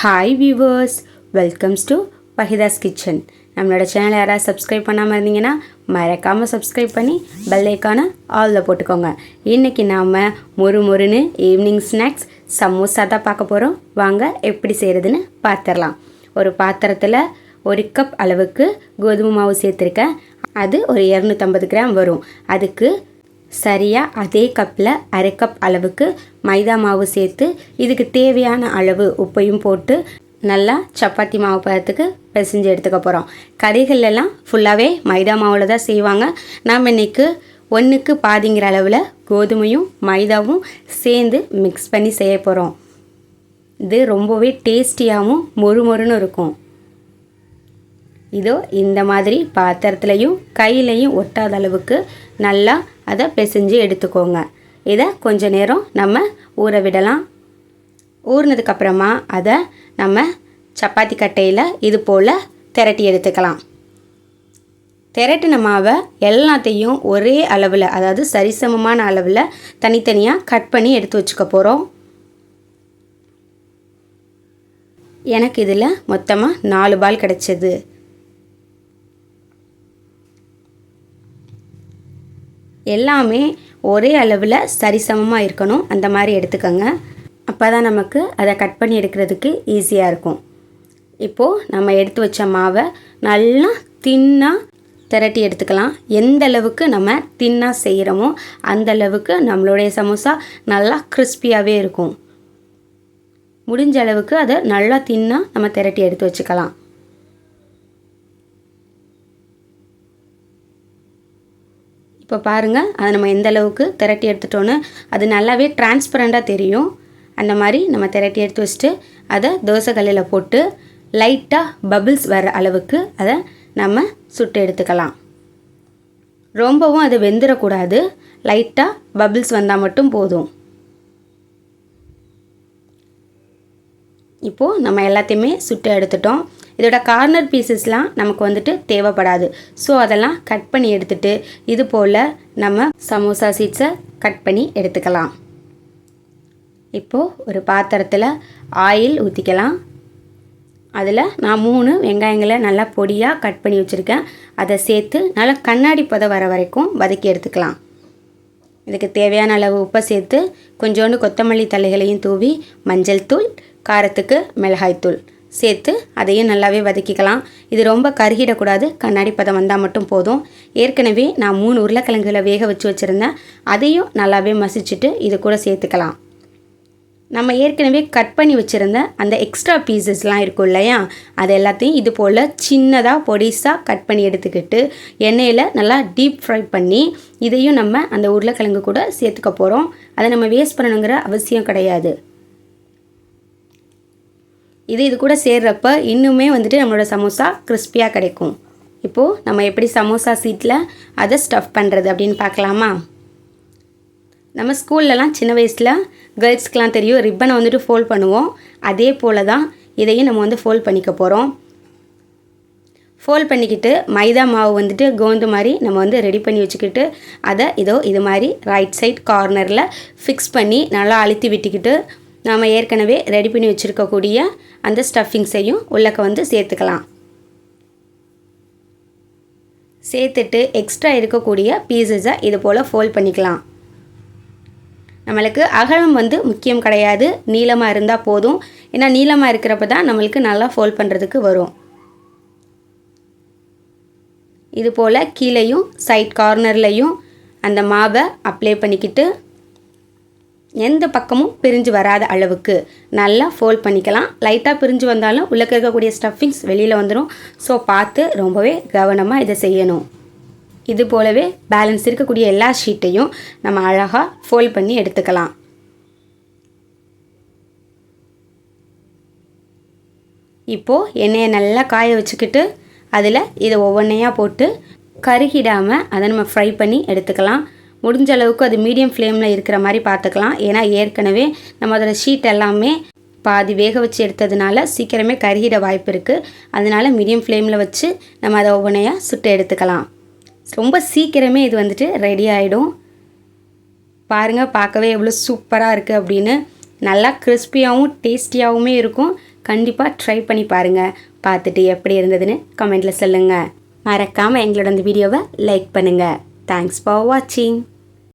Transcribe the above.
Hi viewers welcomes to பஹிதாஸ் kitchen நம்மளோட channel யாராவது சப்ஸ்கிரைப் பண்ணாமல் இருந்தீங்கன்னா மறக்காமல் சப்ஸ்கிரைப் பண்ணி பெல்லைக்கான ஆலில் போட்டுக்கோங்க. இன்றைக்கி நாம் மொறு மொறுன்னு ஈவினிங் ஸ்நாக்ஸ் சமோசா தான் பார்க்க போகிறோம் வாங்க எப்படி செய்கிறதுன்னு பார்த்துடலாம் ஒரு பாத்திரத்தில் ஒரு கப் அளவுக்கு கோதுமை மாவு சேர்த்துருக்கேன். அது ஒரு இரநூத்தம்பது கிராம் வரும். அதுக்கு சரியாக அதே கப்பில் அரை கப் அளவுக்கு மைதா மாவு சேர்த்து இதுக்கு தேவையான அளவு உப்பையும் போட்டு நல்லா சப்பாத்தி மாவு பதத்துக்கு பிசைஞ்சு எடுத்துக்க போகிறோம் கறிகள்லாம் ஃபுல்லாகவே மைதா மாவில் தான் செய்வாங்க. நாம் இன்னைக்கு ஒன்றுக்கு பாதிங்கிற அளவில் கோதுமையும் மைதாவும் சேர்ந்து மிக்ஸ் பண்ணி செய்ய போகிறோம் இது ரொம்பவே டேஸ்டியாகவும் மொறு மொறுன்னு இருக்கும். இதோ இந்த மாதிரி பாத்திரத்துலையும் கையிலையும் ஒட்டாத அளவுக்கு நல்லா அதை பிசைஞ்சு எடுத்துக்கோங்க. இதை கொஞ்ச நேரம் நம்ம ஊற விடலாம். ஊறினதுக்கப்புறமா அதை நம்ம சப்பாத்தி கட்டையில் இது போல் திரட்டி எடுத்துக்கலாம். திரட்டின மாவை எல்லாத்தையும் ஒரே அளவில் அதாவது சரிசமமான அளவில் தனித்தனியாக கட் பண்ணி எடுத்து வச்சுக்க போகிறோம் எனக்கு இதில் மொத்தமாக நாலு பால் கிடச்சிது. எல்லாமே ஒரே அளவில் சரிசமமாக இருக்கணும். அந்த மாதிரி எடுத்துக்கோங்க. அப்போ தான் நமக்கு அதை கட் பண்ணி எடுக்கிறதுக்கு ஈஸியாக இருக்கும். இப்போது நம்ம எடுத்து வச்ச மாவை நல்லா தின்னாக திரட்டி எடுத்துக்கலாம். எந்த அளவுக்கு நம்ம தின்னாக செய்கிறோமோ அந்த அளவுக்கு நம்மளுடைய சமோசா நல்லா கிறிஸ்பியாகவே இருக்கும். முடிஞ்ச அளவுக்கு அதை நல்லா தின்னாக நம்ம திரட்டி எடுத்து வச்சுக்கலாம். இப்போ பாருங்கள் அதை நம்ம எந்த அளவுக்கு திரட்டி எடுத்துட்டோன்னு அது நல்லாவே டிரான்ஸ்பரண்ட்டாக தெரியும். அந்த மாதிரி நம்ம திரட்டி எடுத்து வச்சுட்டு அதை தோசை கல்லில் போட்டு லைட்டாக பபிள்ஸ் வர அளவுக்கு அதை நம்ம சுட்டு எடுத்துக்கலாம். ரொம்பவும் அது வெந்துடக்கூடாது லைட்டாக பபிள்ஸ் வந்தால் மட்டும் போதும். இப்போது நம்ம எல்லாத்தையுமே சுட்டு எடுத்துட்டோம். இதோட கார்னர் பீசஸ்லாம் நமக்கு வந்துட்டு தேவைப்படாது. ஸோ அதெல்லாம் கட் பண்ணி எடுத்துட்டு இது போல் நம்ம சமோசா சீட்ஸை கட் பண்ணி எடுத்துக்கலாம். இப்போது ஒரு பாத்திரத்தில் ஆயில் ஊற்றிக்கலாம் அதில் நான் மூணு வெங்காயங்களை நல்லா பொடியாக கட் பண்ணி வச்சுருக்கேன். அதை சேர்த்து நல்லா கண்ணாடி பதம் வர வரைக்கும் வதக்கி எடுத்துக்கலாம். இதுக்கு தேவையான அளவு உப்பை சேர்த்து கொஞ்சோண்டு கொத்தமல்லி தழைகளையும் தூவி மஞ்சள் தூள் காரத்துக்கு மிளகாய்த்தூள். சேர்த்து அதையும் நல்லாவே வதக்கிக்கலாம். இது ரொம்ப கருகிடக்கூடாது. கண்ணாடி பதம் வந்தால் மட்டும் போதும். ஏற்கனவே நான் மூணு உருளைக்கிழங்குகளை வேக வச்சு வச்சுருந்தேன். அதையும் நல்லாவே மசிச்சுட்டு இது கூட சேர்த்துக்கலாம். நம்ம ஏற்கனவே கட் பண்ணி வச்சுருந்த அந்த எக்ஸ்ட்ரா பீசஸ்லாம் இருக்கும் இல்லையா? அது எல்லாத்தையும் இது போல் சின்னதாக பொடிசாக கட் பண்ணி எடுத்துக்கிட்டு எண்ணெயில் நல்லா டீப் ஃப்ரை பண்ணி இதையும் நம்ம அந்த உருளைக்கிழங்கு கூட சேர்த்துக்க போகிறோம் அதை நம்ம வேஸ்ட் பண்ணணுங்கிற அவசியம் கிடையாது. இது இது கூட சேர்றப்ப இன்னுமே வந்துட்டு நம்மளோட சமோசா கிறிஸ்பியாக கிடைக்கும். இப்போது நம்ம எப்படி சமோசா சீட்டில் அதை ஸ்டஃப் பண்ணுறது அப்படின்னு பார்க்கலாமா? நம்ம ஸ்கூல்லலாம் சின்ன வயசில் கேர்ள்ஸ்க்கெலாம் தெரியும் ரிப்பனை வந்துட்டு ஃபோல்ட் பண்ணுவோம். அதே போல் தான் இதையும் நம்ம வந்து ஃபோல்ட் பண்ணிக்க போகிறோம் ஃபோல்ட் பண்ணிக்கிட்டு மைதா மாவு வந்துட்டு கோந்து மாதிரி நம்ம வந்து ரெடி பண்ணி வச்சுக்கிட்டு அதை இதோ இது மாதிரி ரைட் சைட் கார்னரில் ஃபிக்ஸ் பண்ணி நல்லா அழுத்தி விட்டுக்கிட்டு நாம் ஏற்கனவே ரெடி பண்ணி வச்சுருக்கக்கூடிய அந்த ஸ்டஃபிங்ஸையும் உள்ளக்க வந்து சேர்த்துக்கலாம். சேர்த்துட்டு எக்ஸ்ட்ரா இருக்கக்கூடிய பீசஸை இது போல் ஃபோல்ட் பண்ணிக்கலாம். நம்மளுக்கு அகலம் வந்து முக்கியம் கிடையாது. நீளமாக இருந்தால் போதும். ஏன்னா நீளமாக இருக்கிறப்ப தான் நம்மளுக்கு நல்லா ஃபோல்ட் பண்ணுறதுக்கு வரும். இது போல் கீழேயும் சைட் கார்னர்லையும் அந்த மாவை அப்ளை பண்ணிக்கிட்டு எந்த பக்கமும் பிரிஞ்சு வராத அளவுக்கு நல்லா ஃபோல்ட் பண்ணிக்கலாம். லைட்டாக பிரிஞ்சு வந்தாலும் உள்ளே இருக்கக்கூடிய ஸ்டஃபிங்ஸ் வெளியில் வந்துடும் ஸோ பார்த்து ரொம்பவே கவனமாக இதை செய்யணும். இது போலவே பேலன்ஸ் இருக்கக்கூடிய எல்லா ஷீட்டையும் நம்ம அழகாக ஃபோல்ட் பண்ணி எடுத்துக்கலாம். இப்போது எண்ணெயை நல்லா காய வச்சுக்கிட்டு அதில் இதை ஒவ்வொன்றையாக போட்டு கருகிடாமல் அதை நம்ம ஃப்ரை பண்ணி எடுத்துக்கலாம். முடிஞ்ச அளவுக்கு அது மீடியம் ஃப்ளேமில் இருக்கிற மாதிரி பார்த்துக்கலாம். ஏன்னா ஏற்கனவே நம்ம அதோடய ஷீட் எல்லாமே பாதி வேக வச்சு எடுத்ததுனால சீக்கிரமே கருகிட வாய்ப்பு இருக்குது அதனால் மீடியம் ஃப்ளேமில் வச்சு நம்ம அதை ஒவ்வொன்றையாக சுட்டு எடுத்துக்கலாம். ரொம்ப சீக்கிரமே இது வந்துட்டு ரெடி ஆகிடும் பாருங்கள் பார்க்கவே எவ்வளோ சூப்பராக இருக்குது அப்படின்னு. நல்லா கிறிஸ்பியாகவும் டேஸ்டியாகவுமே இருக்கும். கண்டிப்பாக ட்ரை பண்ணி பாருங்கள் பார்த்துட்டு எப்படி இருந்ததுன்னு கமெண்ட்டில் சொல்லுங்கள் மறக்காமல் எங்களோட அந்த வீடியோவை லைக் பண்ணுங்கள் தேங்க்ஸ் ஃபார் வாட்சிங்